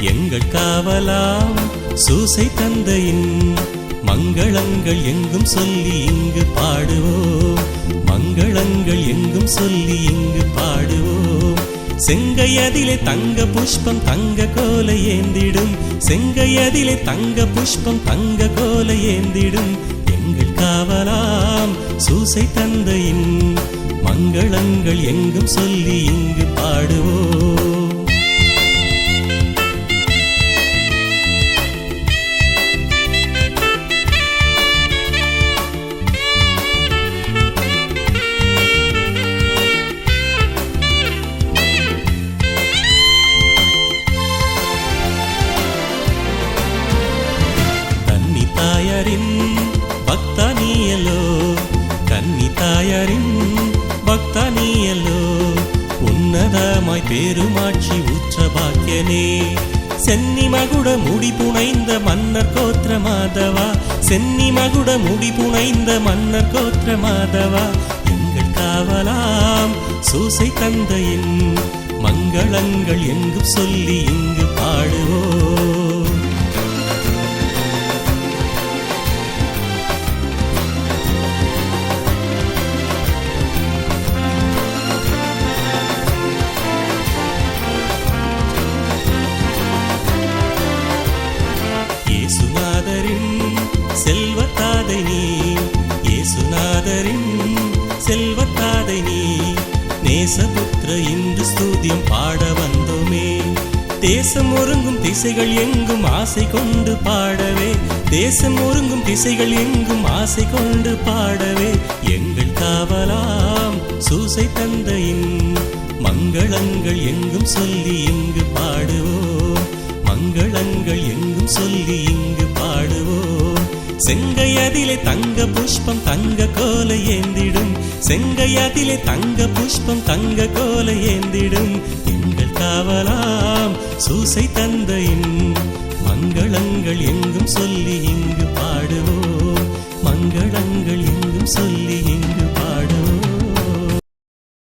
எங்கள் காவலாம் சூசை தந்தையின் மங்களங்கள் எங்கும் சொல்லி இங்கு பாடுவோம். மங்களங்கள் எங்கும் சொல்லி இங்கு பாடுவோம். செங்கையதிலே தங்க புஷ்பம் தங்க கோலை ஏந்திடும். செங்கையதிலே தங்க புஷ்பம் தங்க கோலை ஏந்திடும். எங்கள் காவலாம் சூசை தந்தையின் மங்களங்கள் எங்கும் சொல்லி இங்கு பாடுவோம். தாயாரின் பக்தானியலோ கன்னி தாயாரின் பக்தானியலோ உன்னதமாய் பெருமாட்சி உற்ற பாக்கியனே சென்னி மகுட முடி புனைந்த மன்னர் கோத்திர மாதவா சென்னி மகுட முடி புனைந்த மன்னர் கோத்திர மாதவா எங்கள் காவலாம் சூசை தந்தையின் மங்களங்கள் எங்கு சொல்லி இங்கு பாடுவோம். தேசபுத்திர இன்று ஸ்தூதியம் பாட வந்தோமே. தேசம் ஒருங்கும் திசைகள் எங்கும் ஆசை கொண்டு பாடவே. தேசம் ஒருங்கும் திசைகள் எங்கும் ஆசை கொண்டு பாடவே. எங்கள் காவலாம் சூசை தந்தையின் மங்களங்கள் எங்கும் சொல்லி இங்கு பாடுவோம். மங்களங்கள் எங்கும் சொல்லி செங்கையதிலே தங்க புஷ்பம் தங்க கோலை ஏந்திடும். செங்கையதிலே தங்க புஷ்பம் தங்க கோலை ஏந்திடும். எங்கள் காவலாம் சூசை தந்தையின். மங்களங்கள் எங்கும் சொல்லி இங்கு பாடுவோம். மங்களங்கள் எங்கும் சொல்லி இங்கு